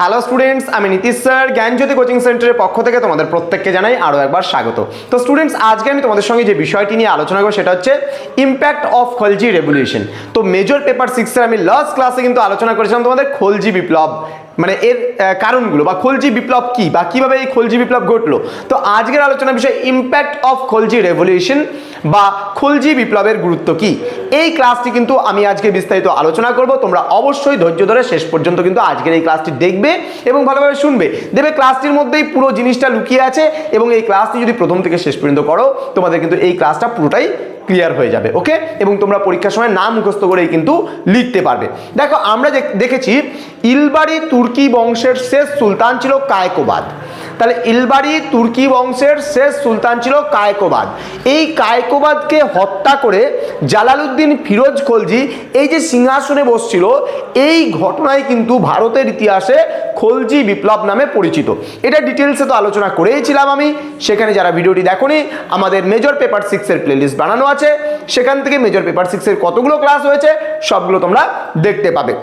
Hello students আমি Nitish sir, জ্ঞানজ্যোতি coaching সেন্টারের পক্ষ থেকে তোমাদের প্রত্যেককে জানাই আরও একবার স্বাগত। তো স্টুডেন্টস আজকে আমি তোমাদের সঙ্গে যে বিষয়টি নিয়ে আলোচনা করব সেটা হচ্ছে ইম্প্যাক্ট অফ খলজি রেভলিউশন তো মেজর পেপার সিক্সের আমি লাস্ট ক্লাসে কিন্তু আলোচনা করেছিলাম তোমাদের খলজি বিপ্লব। মানে এর কারণগুলো বা খলজি বিপ্লব কি বা কীভাবে এই খলজি বিপ্লব ঘটলো? তো আজকের আলোচনা বিষয় ইম্প্যাক্ট অফ খলজি রেভলিউশন বা খলজি বিপ্লবের গুরুত্ব কি? এই ক্লাসটি কিন্তু আমি আজকে বিস্তারিত আলোচনা করব। তোমরা অবশ্যই ধৈর্য ধরে শেষ পর্যন্ত কিন্তু আজকের এই ক্লাসটি দেখবে এবং ভালোভাবে শুনবে। দেবে ক্লাসটির মধ্যেই পুরো জিনিসটা লুকিয়ে আছে এবং এই ক্লাসটি যদি প্রথম থেকে শেষ পর্যন্ত করো, তোমাদের কিন্তু এই ক্লাসটা পুরোটাই ক্লিয়ার হয়ে যাবে ওকে এবং তোমরা পরীক্ষার সময় নাম মুখস্থ করেই কিন্তু লিখতে পারবে। দেখো, আমরা দেখেছি ইলবাড়ি তুর্কি বংশের শেষ সুলতান ছিল কায়কোবাদ। তাহলে ইলবাড়ি তুর্কি বংশের শেষ সুলতান ছিল কায়কোবাদ। এই কায়কোবাদকে হত্যা করে জালালউদ্দিন ফিরোজ খলজি এই যে সিংহাসনে বসছিল, এই ঘটনায় কিন্তু ভারতের ইতিহাসে খলজি বিপ্লব নামে পরিচিত। এটা ডিটেলসে তো আলোচনা করেইছিলাম আমি, সেখানে যারা ভিডিওটি দেখোনি, আমাদের মেজর পেপার সিক্সের প্লেলিস্ট বানানো আছে, সেখান থেকে মেজর পেপার সিক্সের কতগুলো ক্লাস হয়েছে, সবগুলো তোমরা দেখতে পাবে।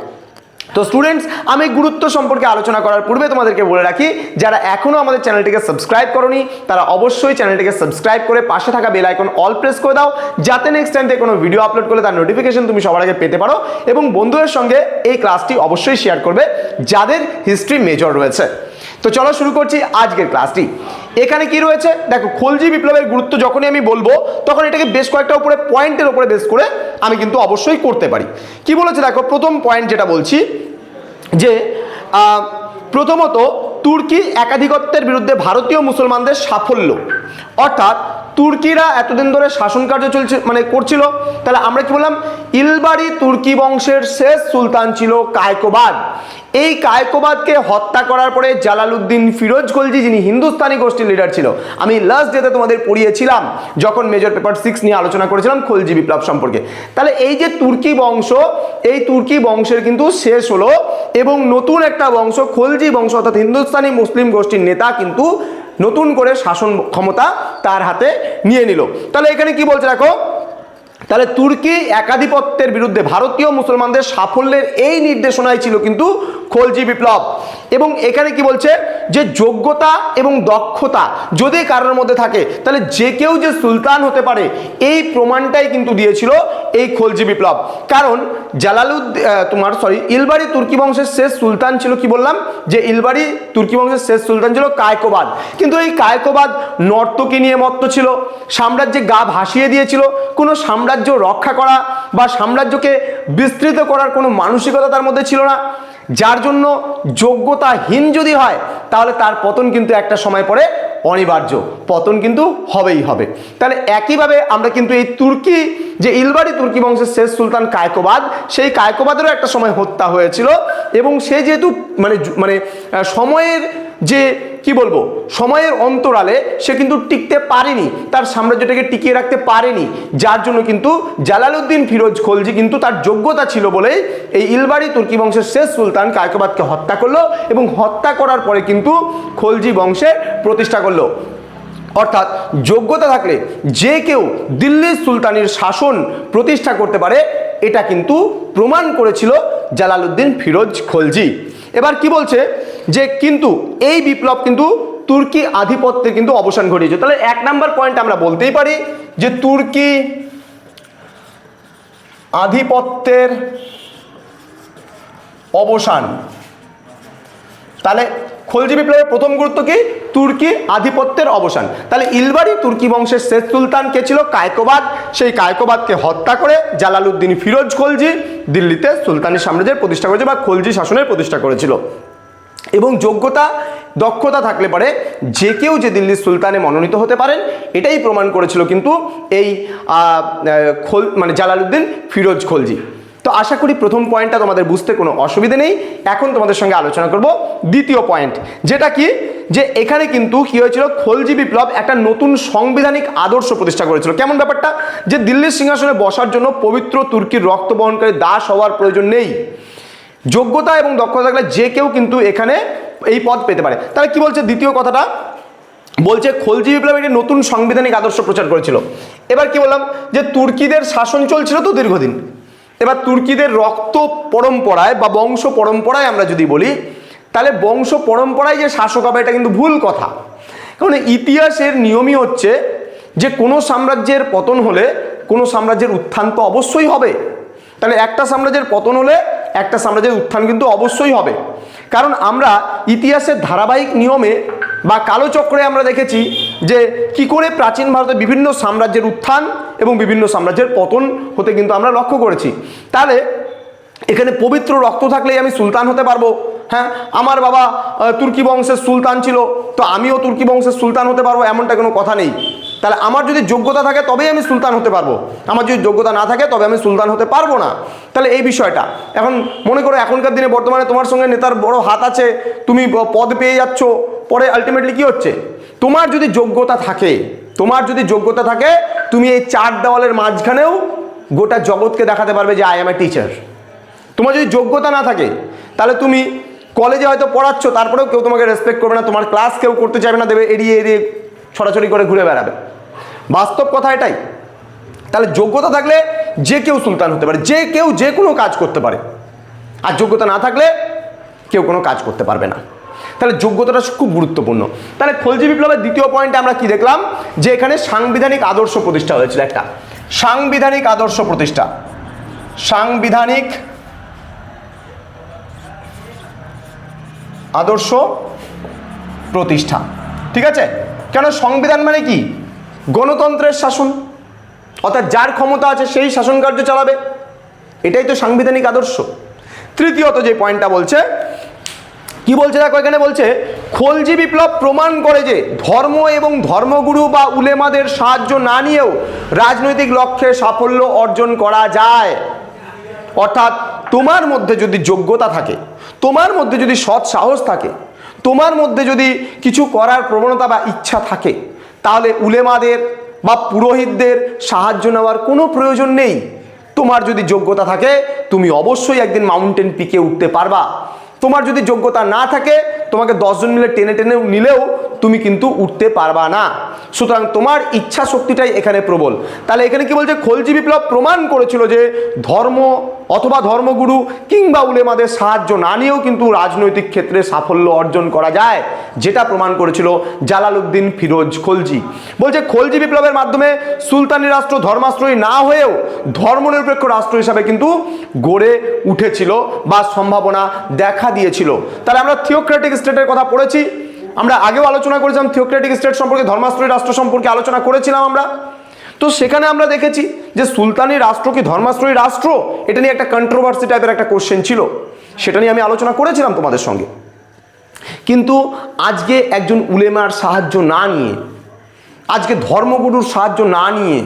তো স্টুডেন্টস আমি গুরুত্ব সম্পর্কে আলোচনা করার পূর্বে তোমাদেরকে বলে রাখি, যারা এখনও আমাদের চ্যানেলটিকে সাবস্ক্রাইব করনি, তারা অবশ্যই চ্যানেলটিকে সাবস্ক্রাইব করে পাশে থাকা বেল আইকন অল প্রেস করে দাও, যাতে নেক্সট টাইম থেকে কোনো ভিডিও আপলোড করলে তার নোটিফিকেশন তুমি সবার আগে পেতে পারো এবং বন্ধুদের সঙ্গে এই ক্লাসটি অবশ্যই শেয়ার করবে, যাদের হিস্ট্রি মেজর রয়েছে। তো চলো শুরু করছি আজকের ক্লাসটি এখানে কি রয়েছে? দেখো, খলজি বিপ্লবের গুরুত্ব যখনই আমি বলব, তখন এটাকে বেশ কয়েকটা উপরে পয়েন্টের উপরে বেস করে আমি কিন্তু অবশ্যই করতে পারি। কি বলেছে দেখো? প্রথম পয়েন্ট যেটা বলছি, যে প্রথমত তুর্কি একাধিকত্বের বিরুদ্ধে ভারতীয় মুসলমানদের সাফল্য। অর্থাৎ তুর্কিরা এতদিন ধরে শাসন কার্য চলছে মানে করছিল, তাহলে আমরা কি বললাম? ইলবাড়ি তুর্কি বংশের শেষ সুলতান ছিল কায়কোবাদ। এই কায়কোবাদকে হত্যা করার পরে জালালউদ্দিন ফিরোজ খলজি, যিনি হিন্দুস্তানি গোষ্ঠীর লিডার ছিল, আমি লাস্ট ডেতে তোমাদের পড়িয়েছিলাম, যখন মেজর পেপার সিক্স নিয়ে আলোচনা করেছিলাম খলজি বিপ্লব সম্পর্কে। তাহলে এই যে তুর্কি বংশ, এই তুর্কি বংশের কিন্তু শেষ হলো, এবং নতুন একটা বংশ খলজি বংশ অর্থাৎ হিন্দুস্তানি মুসলিম গোষ্ঠীর নেতা কিন্তু নতুন করে শাসন ক্ষমতা তার হাতে নিয়ে নিল। তাহলে এখানে কি বলছে দেখো? তাহলে তুর্কি একাধিপত্যের বিরুদ্ধে ভারতীয় মুসলমানদের সাফল্যের এই নির্দেশনাই ছিল কিন্তু খলজি বিপ্লব। এবং এখানে কি বলছে? যে যোগ্যতা এবং দক্ষতা যদি কারোর মধ্যে থাকে, তাহলে যে কেউ যে সুলতান হতে পারে, এই প্রমাণটাই কিন্তু দিয়েছিল এই খলজি বিপ্লব। কারণ জালালুদ্দিন তোমার সরি ইলবাড়ি তুর্কি বংশের শেষ সুলতান ছিল কি বললাম? যে ইলবাড়ি তুর্কি বংশের শেষ সুলতান ছিল কায়কোবাদ। কিন্তু এই কায়কোবাদ নর্তকী নিয়ে মত্ত ছিল, সাম্রাজ্যে গা ভাসিয়ে দিয়েছিল। কোনো সাম্রাজ্য রক্ষা করা বা সাম্রাজ্যকে বিস্তৃত করার কোনো মানসিকতা তার মধ্যে ছিল না। যার জন্য যোগ্যতাহীন যদি হয়, তাহলে তার পতন কিন্তু একটা সময় পরে অনিবার্য। পতন কিন্তু হবেই হবে। তাহলে একইভাবে আমরা কিন্তু এই তুর্কি, যে ইলবাড়ি তুর্কি বংশের শেষ সুলতান কায়কোবাদ, সেই কায়কোবাদেরও একটা সময় হত্যা হয়েছিল এবং সে যেহেতু মানে মানে সময়ের যে, কি বলব, সময়ের অন্তরালে সে কিন্তু টিকতে পারেনি, তার সাম্রাজ্যটাকে টিকিয়ে রাখতে পারেনি। যার জন্য কিন্তু জালালউদ্দিন ফিরোজ খলজি কিন্তু তার যোগ্যতা ছিল বলেই এই ইলবাড়ি তুর্কি বংশের শেষ সুলতান কায়কোবাদকে হত্যা করল এবং হত্যা করার পরে কিন্তু খলজি বংশের প্রতিষ্ঠা করল। অর্থাৎ যোগ্যতা থাকলে যে কেউ দিল্লির সুলতানের শাসন প্রতিষ্ঠা করতে পারে, এটা কিন্তু প্রমাণ করেছিল জালালউদ্দিন ফিরোজ খলজি। এবার কি বলছে? যে কিন্তু এই বিপ্লব কিন্তু তুর্কি আধিপত্যে কিন্তু অবসান ঘটিয়েছে। তাহলে এক নাম্বার পয়েন্ট আমরা বলতেই পারি যে তুর্কি আধিপত্যের অবসান। তাহলে খলজি বিপ্লবের প্রথম গুরুত্ব কি? তুর্কি আধিপত্যের অবসান। তাহলে ইলবাড়ি তুর্কি বংশের শেষ সুলতান কে ছিল? কায়কোবাদ। সেই কায়কোবাদকে হত্যা করে জালালউদ্দিন ফিরোজ খলজি দিল্লিতে সুলতানি সাম্রাজ্যের প্রতিষ্ঠা করেছে বা খলজি শাসনের প্রতিষ্ঠা করেছিল। এবং যোগ্যতা, দক্ষতা থাকলে পরে যে কেউ যে দিল্লির সুলতানে মনোনীত হতে পারেন, এটাই প্রমাণ করেছিল কিন্তু এই খোল মানে জালালউদ্দিন ফিরোজ খলজি। তো আশা করি প্রথম পয়েন্টটা তোমাদের বুঝতে কোনো অসুবিধে নেই। এখন তোমাদের সঙ্গে আলোচনা করব দ্বিতীয় পয়েন্ট, যেটা কি? যে এখানে কিন্তু কি হয়েছিল? খলজি বিপ্লব একটা নতুন সাংবিধানিক আদর্শ প্রতিষ্ঠা করেছিল। কেমন ব্যাপারটা? যে দিল্লির সিংহাসনে বসার জন্য পবিত্র তুর্কির রক্ত বহনকারী দাস হওয়ার প্রয়োজন নেই। যোগ্যতা এবং দক্ষতা থাকলে যে কেউ কিন্তু এখানে এই পদ পেতে পারে। তাহলে কি বলছে দ্বিতীয় কথাটা? বলছে, খলজি বিপ্লব একটি নতুন সাংবিধানিক আদর্শ প্রচার করেছিল। এবার কি বললাম? যে তুর্কিদের শাসন চলছিল তো দীর্ঘদিন। এবার তুর্কিদের রক্ত পরম্পরায় বা বংশ পরম্পরায় আমরা যদি বলি, তাহলে বংশ পরম্পরায় যে শাসক হবে, এটা কিন্তু ভুল কথা। কারণ ইতিহাসের নিয়মই হচ্ছে যে কোনো সাম্রাজ্যের পতন হলে কোনো সাম্রাজ্যের উত্থান তো অবশ্যই হবে। তাহলে একটা সাম্রাজ্যের পতন হলে একটা সাম্রাজ্যের উত্থান কিন্তু অবশ্যই হবে। কারণ আমরা ইতিহাসের ধারাবাহিক নিয়মে বা কালোচক্রে আমরা দেখেছি যে কি করে প্রাচীন ভারতের বিভিন্ন সাম্রাজ্যের উত্থান এবং বিভিন্ন সাম্রাজ্যের পতন হতে কিন্তু আমরা লক্ষ্য করেছি। তাহলে এখানে পবিত্র রক্ত থাকলেই আমি সুলতান হতে পারব। হ্যাঁ আমার বাবা তুর্কি বংশের সুলতান ছিল, তো আমিও তুর্কি বংশের সুলতান হতে পারব এমনটা কোনো কথা নেই। তাহলে আমার যদি যোগ্যতা থাকে তবেই আমি সুলতান হতে পারব। আমার যদি যোগ্যতা না থাকে তবে আমি সুলতান হতে পারব না। তাহলে এই বিষয়টা। এখন মনে করো এখনকার দিনে বর্তমানে তোমার সঙ্গে নেতার বড় হাত আছে, তুমি পদ পেয়ে যাচ্ছ, পরে আলটিমেটলি কি হচ্ছে? তোমার যদি যোগ্যতা থাকে, তোমার যদি যোগ্যতা থাকে, তুমি এই চার দেওয়ালের মাঝখানেও গোটা জগৎকে দেখাতে পারবে যে আই এম এ টিচার তোমার যদি যোগ্যতা না থাকে, তাহলে তুমি কলেজে হয়তো পড়াচ্ছ, তারপরেও কেউ তোমাকে রেসপেক্ট করবে না, তোমার ক্লাস কেউ করতে চাইবে না, দেবে এড়িয়ে এড়িয়ে ছড়াছড়ি করে ঘুরে বেড়াবে। বাস্তব কথা এটাই। তাহলে যোগ্যতা থাকলে যে কেউ সুলতান হতে পারে, যে কেউ যে কোনো কাজ করতে পারে। আর যোগ্যতা না থাকলে কেউ কোনো কাজ করতে পারবে না। তাহলে যোগ্যতাটা খুব গুরুত্বপূর্ণ। তাহলে খলজি বিপ্লবের দ্বিতীয় পয়েন্টে আমরা কি দেখলাম? যে এখানে সাংবিধানিক আদর্শ প্রতিষ্ঠা হয়েছিল একটা। সাংবিধানিক আদর্শ প্রতিষ্ঠা। সাংবিধানিক আদর্শ প্রতিষ্ঠা। ঠিক আছে? কেন সংবিধান মানে কি? গণতন্ত্রের শাসন। অর্থাৎ যার ক্ষমতা আছে সেই শাসন কার্য চালাবে। এটাই তো সাংবিধানিক আদর্শ। তৃতীয়ত যে পয়েন্টটা বলছে, কি বলছে দেখো এখানে বলছে, খলজি বিপ্লব প্রমাণ করে যে ধর্ম এবং ধর্মগুরু বা উলেমাদের সাহায্য না নিয়েও রাজনৈতিক লক্ষ্যে সাফল্য অর্জন করা যায়। অর্থাৎ তোমার মধ্যে যদি যোগ্যতা থাকে, তোমার মধ্যে যদি সৎ সাহস থাকে তোমার মধ্যে যদি কিছু করার প্রবণতা বা ইচ্ছা থাকে, তাহলে উলেমাদের বা পুরোহিতদের সাহায্য নেওয়ার কোনো প্রয়োজন নেই। তোমার যদি যোগ্যতা থাকে, তুমি অবশ্যই একদিন মাউন্টেন পিকে উঠতে পারবা। তোমার যদি যোগ্যতা না থাকে, তোমাকে দশজন মিলে টেনে টেনে নিলেও তুমি কিন্তু উঠতে পারবা না। সুতরাং তোমার ইচ্ছা শক্তিটাই এখানে প্রবল। তাহলে এখানে কি বলছে? খলজি বিপ্লব প্রমাণ করেছিল যে ধর্ম অথবা ধর্মগুরু কিংবা উলেমাদের সাহায্য না নিয়েও কিন্তু রাজনৈতিক ক্ষেত্রে সাফল্য অর্জন করা যায়, যেটা প্রমাণ করেছিল জালালউদ্দিন ফিরোজ খলজি। বলছে, খলজি বিপ্লবের মাধ্যমে সুলতানি রাষ্ট্র ধর্মাশ্রয়ী না হয়েও ধর্মনিরপেক্ষ রাষ্ট্র হিসাবে কিন্তু গড়ে উঠেছিল বা সম্ভাবনা দেখা দিয়েছিল। তাহলে আমরা থিওক্রেটিক স্টেটের কথা পড়েছি। আমরা আগেও আলোচনা করেছিলাম, থিওক্রেটিক স্টেট সম্পর্কে, ধর্মাশ্রয়ী রাষ্ট্র সম্পর্কে আলোচনা করেছিলাম আমরা। তো সেখানে আমরা দেখেছি যে সুলতানি রাষ্ট্র কি ধর্মাশ্রয়ী রাষ্ট্র? এটা নিয়ে একটা কন্ট্রোভার্সি টাইপের একটা কোশ্চেন ছিল। সেটা নিয়ে আমি আলোচনা করেছিলাম তোমাদের সঙ্গে। কিন্তু আজকে একজন উলেমার সাহায্য না নিয়ে, আজকে ধর্মগুরুর সাহায্য না নিয়ে,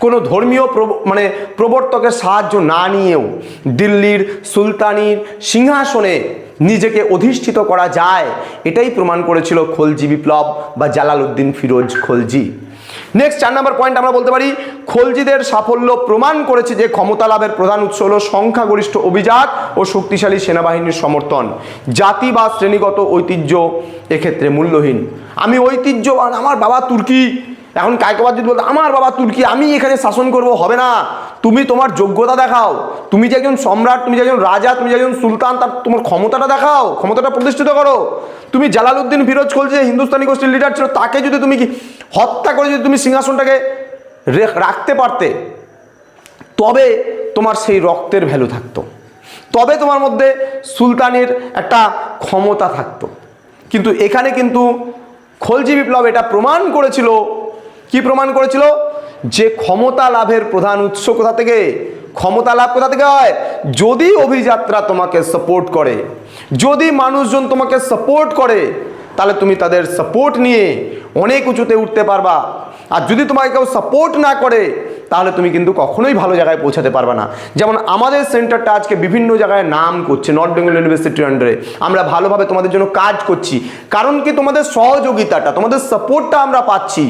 কোনো ধর্মীয় মানে প্রবর্তকের সাহায্য না নিয়েও দিল্লির সুলতানির সিংহাসনে নিজেকে অধিষ্ঠিত করা যায়, এটাই প্রমাণ করেছিল খলজি বিপ্লব বা জালালউদ্দিন ফিরোজ খলজি। নেক্সট চার নম্বর পয়েন্ট আমরা বলতে পারি, খলজিদের সাফল্য প্রমাণ করেছে যে ক্ষমতা লাভের প্রধান উৎস হল সংখ্যাগরিষ্ঠ অভিজাত ও শক্তিশালী সেনাবাহিনীর সমর্থন। জাতি বা শ্রেণীগত ঐতিহ্য এক্ষেত্রে মূল্যহীন। আমি ঐতিহ্যবান আমার বাবা তুর্কি এখন কায়কবাদ যদি বলতো, আমার বাবা তুর্কি, আমি এখানে শাসন করব, হবে না। তুমি তোমার যোগ্যতা দেখাও। তুমি যে একজন সম্রাট, তুমি যে একজন রাজা, তুমি যে একজন সুলতান তার তোমার ক্ষমতাটা দেখাও, ক্ষমতাটা প্রতিষ্ঠিত করো। তুমি জালালউদ্দিন ফিরোজ খলজি যে হিন্দুস্তানি গোষ্ঠীর লিডার ছিল, তাকে যদি তুমি কি হত্যা করে যদি তুমি সিংহাসনটাকে রাখতে পারতে, তবে তোমার সেই রক্তের ভ্যালু থাকতো। তবে তোমার মধ্যে সুলতানের একটা ক্ষমতা থাকতো। কিন্তু এখানে কিন্তু খলজি বিপ্লব এটা প্রমাণ করেছিল কি প্রমাণ করেছিল? যে ক্ষমতা লাভের প্রধান উৎস কোথা থেকে? ক্ষমতা লাভ কোথা থেকে হয়? যদি অভিযাত্রা তোমাকে সাপোর্ট করে, যদি মানুষজন তোমাকে সাপোর্ট করে, তাহলে তুমি তাদের সাপোর্ট নিয়ে অনেক উঁচুতে উঠতে পারবা। আর যদি তোমাকে কেউ সাপোর্ট না করে তাহলে তুমি কিন্তু কখনোই ভালো জায়গায় পৌঁছাতে পারবে না। যেমন আমাদের সেন্টারটা আজকে বিভিন্ন জায়গায় নাম করছে নর্থ বেঙ্গল ইউনিভার্সিটির আন্ডারে আমরা ভালোভাবে তোমাদের জন্য কাজ করছি। কারণ কি তোমাদের সহযোগিতাটা, তোমাদের সাপোর্টটা আমরা পাচ্ছি।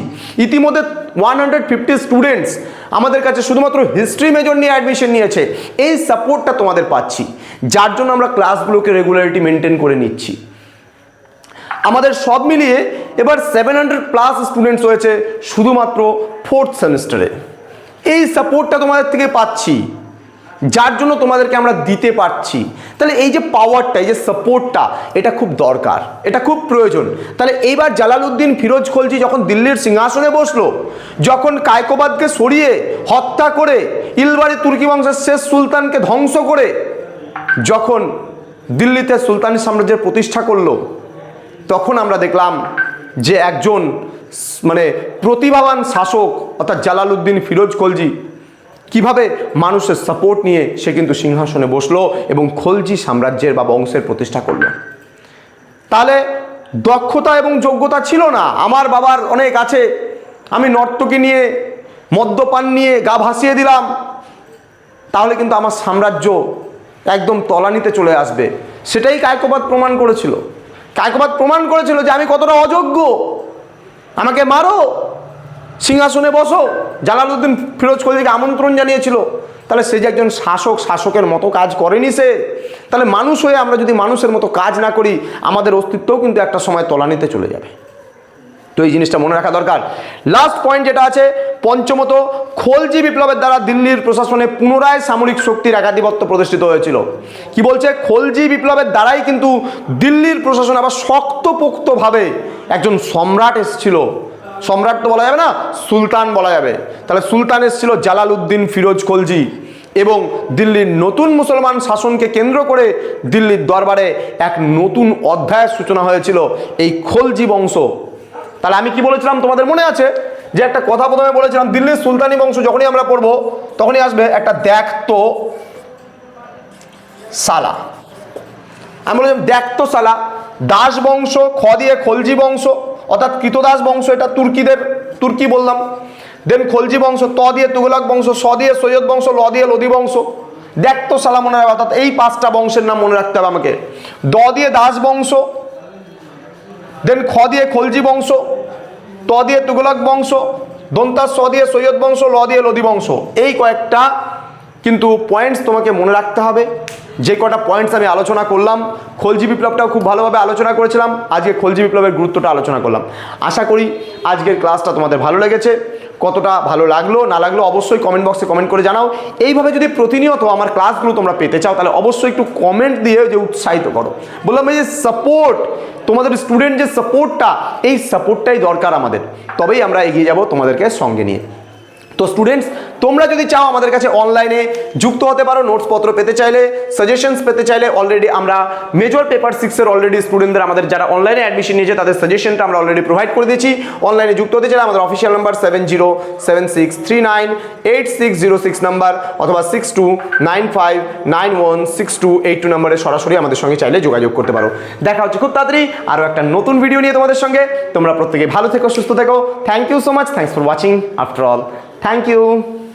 ইতিমধ্যে ওয়ান হান্ড্রেড ফিফটি স্টুডেন্টস আমাদের কাছে শুধুমাত্র হিস্ট্রি মেজর নিয়ে অ্যাডমিশন নিয়েছে। এই সাপোর্টটা তোমাদের পাচ্ছি। যার জন্য আমরা ক্লাসগুলোকে রেগুলারিটি মেনটেন করে নিচ্ছি। আমাদের সব মিলিয়ে এবার সেভেন হান্ড্রেড প্লাস স্টুডেন্টস হয়েছে শুধুমাত্র ফোর্থ সেমিস্টারে এই সাপোর্টটা তোমাদের থেকে পাচ্ছি। যার জন্য তোমাদেরকে আমরা দিতে পারছি। তাহলে এই যে পাওয়ারটা এই যে সাপোর্টটা এটা খুব দরকার। এটা খুব প্রয়োজন। তাহলে এইবার জালালউদ্দিন ফিরোজ খলজি যখন দিল্লির সিংহাসনে বসল, যখন কায়কোবাদকে সরিয়ে হত্যা করে ইলবাড়ি তুর্কি বংশের শেষ সুলতানকে ধ্বংস করে যখন দিল্লিতে সুলতানি সাম্রাজ্যের প্রতিষ্ঠা করল, তখন আমরা দেখলাম যে একজন মানে প্রতিভাবান শাসক অর্থাৎ জালালউদ্দিন ফিরোজ খলজি, কীভাবে মানুষের সাপোর্ট নিয়ে সে কিন্তু সিংহাসনে বসল এবং খলজি সাম্রাজ্যের বা বংশের প্রতিষ্ঠা করল। তাহলে দক্ষতা এবং যোগ্যতা ছিল না। আমার বাবার অনেক আছে, আমি নর্তকী নিয়ে, মদ্যপান নিয়ে গা ভাসিয়ে দিলাম। তাহলে কিন্তু আমার সাম্রাজ্য একদম তলানিতে চলে আসবে। সেটাই কায়কবাদ প্রমাণ করেছিল। কায়কবাদ প্রমাণ করেছিল যে আমি কতটা অযোগ্য। আমাকে মারো, সিংহাসনে বসো। জালালউদ্দিন ফিরোজ খলজিকে আমন্ত্রণ জানিয়েছিল। তাহলে সে যে একজন শাসক, শাসকের মতো কাজ করেনি সে। তাহলে মানুষ হয়ে আমরা যদি মানুষের মতো কাজ না করি, আমাদের অস্তিত্বও কিন্তু একটা সময় তলানিতে চলে যাবে। তো এই জিনিসটা মনে রাখা দরকার। লাস্ট পয়েন্ট যেটা আছে পঞ্চমত, খোলজি বিপ্লবের দ্বারা দিল্লির প্রশাসনে পুনরায় সামরিক শক্তির একাধিপত্য প্রতিষ্ঠিত হয়েছিল। কি বলছে? খোলজি বিপ্লবের দ্বারাই কিন্তু দিল্লির প্রশাসন আবার শক্তপোক্তভাবে একজন সম্রাট এসেছিল। সম্রাট তো বলা যাবে না, সুলতান বলা যাবে। তাহলে সুলতান এসেছিল জালালউদ্দিন ফিরোজ খলজি এবং দিল্লির নতুন মুসলমান শাসনকে কেন্দ্র করে দিল্লির দরবারে এক নতুন অধ্যায়ের সূচনা হয়েছিল এই খলজি বংশ। তাহলে আমি কি বলেছিলাম তোমাদের মনে আছে? যে একটা কথা প্রথমে বলেছিলাম, দিল্লির সুলতানি বংশ যখনই আমরা পড়ব, তখনই আসবে একটা দেখ তো সালা। আমি বলেছিলাম দেখ তো সালা, দাস বংশ, খ দিয়ে খলজি বংশ, অর্থাৎ কৃতদাস বংশ, এটা তুর্কিদের, তুর্কি বললাম। দেন খলজি বংশ, ত দিয়ে তুগলক বংশ, স দিয়ে সৈয়দ বংশ, ল দিয়ে লোদি বংশ। দেখ তো সালা মনে রাখবে, অর্থাৎ এই পাঁচটা বংশের নাম মনে রাখতে হবে আমাকে। দ দিয়ে দাস বংশ দেন খ দিয়ে খলজি বংশ ত দিয়ে তুগলক বংশ দন্তা স দিয়ে সৈয়দ বংশ ল দিয়ে লোদি বংশ। এই কয়েকটা কিন্তু পয়েন্টস তোমাকে মনে রাখতে হবে। যে কটা পয়েন্টস আমি আলোচনা করলাম, খলজি বিপ্লবটাও খুব ভালোভাবে আলোচনা করেছিলাম, আজকে খলজি বিপ্লবের গুরুত্বটা আলোচনা করলাম। আশা করি আজকের ক্লাসটা তোমাদের ভালো লেগেছে। কতটা ভালো লাগল, না লাগল অবশ্যই কমেন্ট বক্সে কমেন্ট করে জানাও। এইভাবে যদি প্রতিনিয়ত আমার ক্লাসগুলো তোমরা পেতে চাও, তাহলে অবশ্যই একটু কমেন্ট দিয়ে যে উৎসাহিত করো। বললাম এই যে সাপোর্ট তোমাদের স্টুডেন্ট যে সাপোর্টটা এই সাপোর্টটাই দরকার আমাদের। তবেই আমরা এগিয়ে যাব তোমাদেরকে সঙ্গে নিয়ে। তো স্টুডেন্টস তোমরা যদি চাও আমাদের কাছে অনলাইনে যুক্ত হতে পারো নোটসপত্র পেতে চাইলে সাজেশনস পেতে চাইলে অলরেডি আমরা মেজর পেপার সিক্সের অলরেডি স্টুডেন্টদের আমাদের যারা অনলাইনে অ্যাডমিশন নিয়েছে, তাদের সাজেশনটা আমরা অলরেডি প্রোভাইড করে দিয়েছি। অনলাইনে যুক্ত হতে চাইলে আমাদের official number seven zero seven six three nine eight six zero six number অথবা six two nine five nine one six two eight two নাম্বারে সরাসরি আমাদের সঙ্গে চাইলে যোগাযোগ করতে পারো। দেখা হচ্ছে খুব তাড়াতাড়ি আরও একটা নতুন ভিডিও নিয়ে তোমাদের সঙ্গে। তোমরা প্রত্যেকে ভালো থেকো, সুস্থ থেকো। Thank you so much thanks for watching after all thank you